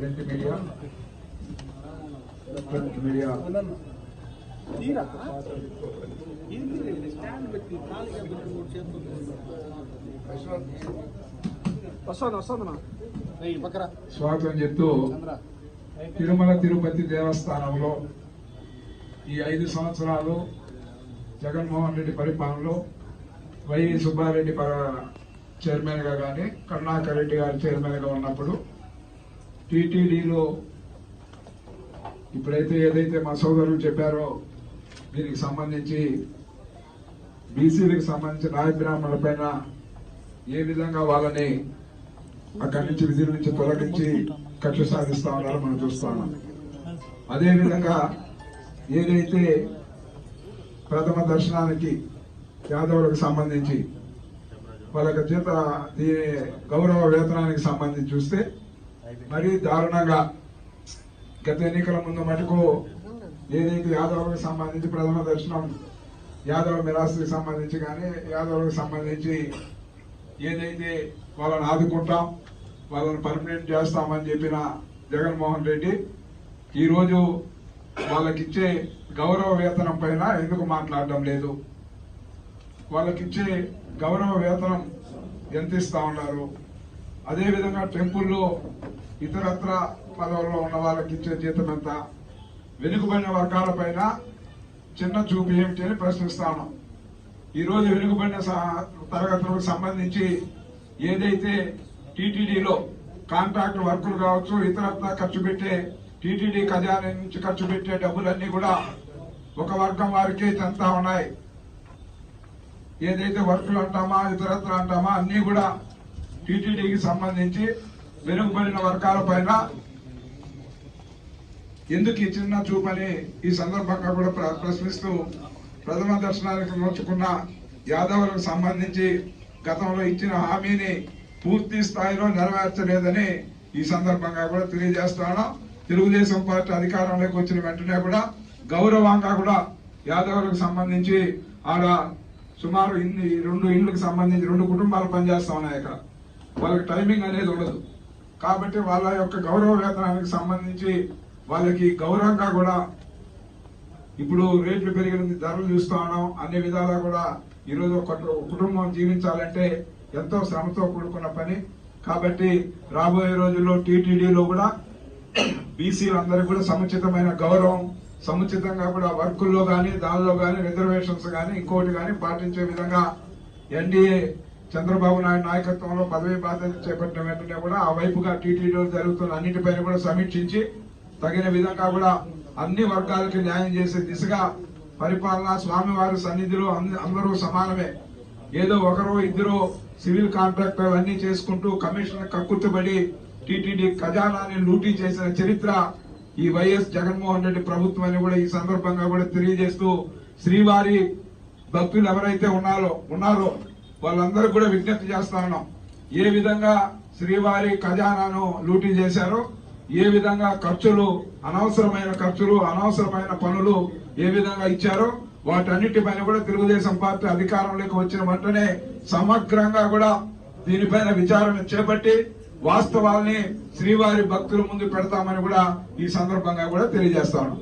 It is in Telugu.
Print media? Electronic media. స్వాగతం చెప్తూ తిరుమల తిరుపతి దేవస్థానంలో ఈ ఐదు సంవత్సరాలు జగన్మోహన్ రెడ్డి పరిపాలనలో వై సుబ్బారెడ్డి పర- చైర్మన్గా కానీ కరుణాకర్ రెడ్డి గారు చైర్మన్గా ఉన్నప్పుడు టీటీడీలో ఇప్పుడైతే ఏదైతే మా సోదరులు చెప్పారో దీనికి సంబంధించి బీసీలకు సంబంధించి నాయ బ్రాహ్మణుల పైన ఏ విధంగా వాళ్ళని అక్కడి నుంచి విధుల నుంచి తొలగించి కక్ష సాధిస్తా ఉన్నారో మనం చూస్తా ఉన్నాం. ఏదైతే ప్రథమ దర్శనానికి యాదవులకు సంబంధించి వాళ్ళకి జీత గౌరవ వేతనానికి సంబంధించి చూస్తే మరీ దారుణంగా గత ఎన్నికల ముందు మటుకు ఏదైతే యాదవులకు సంబంధించి ప్రథమ దర్శనం యాదవ మిరాసుకి సంబంధించి కానీ యాదవులకు సంబంధించి ఏదైతే వాళ్ళని ఆదుకుంటాం వాళ్ళని పర్మనెంట్ చేస్తామని చెప్పిన జగన్మోహన్ రెడ్డి ఈరోజు వాళ్ళకిచ్చే గౌరవ వేతనం పైన ఎందుకు మాట్లాడడం లేదు? వాళ్ళకిచ్చే గౌరవ వేతనం ఎంత ఇస్తా ఉన్నారు? అదేవిధంగా టెంపుల్లో ఇతరత్ర పదవుల్లో ఉన్న వాళ్ళకి ఇచ్చే జీతం ఎంత వెనుకబడిన వర్గాల పైన చిన్న చూపు ఏమిటి అని ప్రశ్నిస్తాను ఈరోజు వెనుకబడిన స- తరగతులకు సంబంధించి ఏదైతే టీటీడీలో కాంట్రాక్ట్ వర్కులు కావచ్చు ఇతరత్ర ఖర్చు పెట్టే టీటీడీ ఖజానా నుంచి ఖర్చు పెట్టే డబ్బులన్నీ కూడా ఒక వర్గం వారికే చెంతా ఉన్నాయి. ఏదైతే వర్కులు అంటామా ఇతరత్ర అంటామా అన్నీ కూడా టీటీడీకి సంబంధించి వెనుకబడిన వర్గాల పైన ఎందుకు ఇచ్చిన చూపని ఈ సందర్భంగా కూడా ప్ర- ప్రశ్నిస్తూ ప్రథమ దర్శనానికి నోచుకున్న యాదవులకు సంబంధించి గతంలో ఇచ్చిన హామీని పూర్తి స్థాయిలో నెరవేర్చలేదని ఈ సందర్భంగా కూడా తెలియజేస్తాను తెలుగుదేశం పార్టీ అధికారంలోకి వచ్చిన వెంటనే కూడా గౌరవంగా కూడా యాదవులకు సంబంధించి ఆడ సుమారు ఇన్ని రెండు ఇళ్ళకి సంబంధించి రెండు కుటుంబాలు పనిచేస్తా ఉన్నాయి ఇక్కడ. వాళ్ళకి టైమింగ్ అనేది ఉండదు. కాబట్టి వాళ్ళ యొక్క గౌరవ వేతనానికి సంబంధించి వాళ్ళకి గౌరవంగా కూడా ఇప్పుడు రేట్లు పెరిగిన ధరలు చూస్తూ ఉన్నాం. అన్ని విధాలా కూడా ఈరోజు ఒక కుటుంబం జీవించాలంటే ఎంతో శ్రమతో కూడుకున్న పని. కాబట్టి రాబోయే రోజుల్లో టీటీడీలో కూడా బీసీలందరికీ కూడా సముచితమైన గౌరవం సముచితంగా కూడా వర్కుల్లో కానీ దానిలో కానీ రిజర్వేషన్స్ కానీ ఇంకోటి కానీ పాటించే విధంగా ఎన్డీఏ చంద్రబాబు నాయుడు నాయకత్వంలో పదవి బాధ్యత చేపట్టిన వెంటనే కూడా ఆ వైపుగా టీటీడీలో జరుగుతున్న అన్నిటిపైన కూడా సమీక్షించి తగిన విధంగా కూడా అన్ని వర్గాలకి న్యాయం చేసే దిశగా పరిపాలన స్వామివారి సన్నిధిలో అంద- అందరూ సమానమే. ఏదో ఒకరు ఇద్దరు సివిల్ కాంట్రాక్టర్ అన్ని చేసుకుంటూ కమిషన్ కక్కుర్తిపడి టీటీడీ ఖజానాని లూటీ చేసిన చరిత్ర ఈ వైఎస్ జగన్మోహన్ రెడ్డి ప్రభుత్వం అని కూడా ఈ సందర్భంగా కూడా తెలియజేస్తూ శ్రీవారి భక్తులు ఎవరైతే ఉన్నారో ఉన్నారో వాళ్ళందరూ కూడా విజ్ఞప్తి చేస్తా ఉన్నాం. ఏ విధంగా శ్రీవారి ఖజానాను లూటీ చేశారో? ఏ విధంగా ఖర్చులు అనవసరమైన ఖర్చులు అనవసరమైన పనులు ఏ విధంగా ఇచ్చారో? వాటన్నిటిపైన కూడా తెలుగుదేశం పార్టీ అధికారంలోకి వచ్చిన వెంటనే సమగ్రంగా కూడా దీనిపైన విచారణ చేపట్టి వాస్తవాల్ని శ్రీవారి భక్తుల ముందు పెడతామని కూడా ఈ సందర్భంగా కూడా తెలియజేస్తాను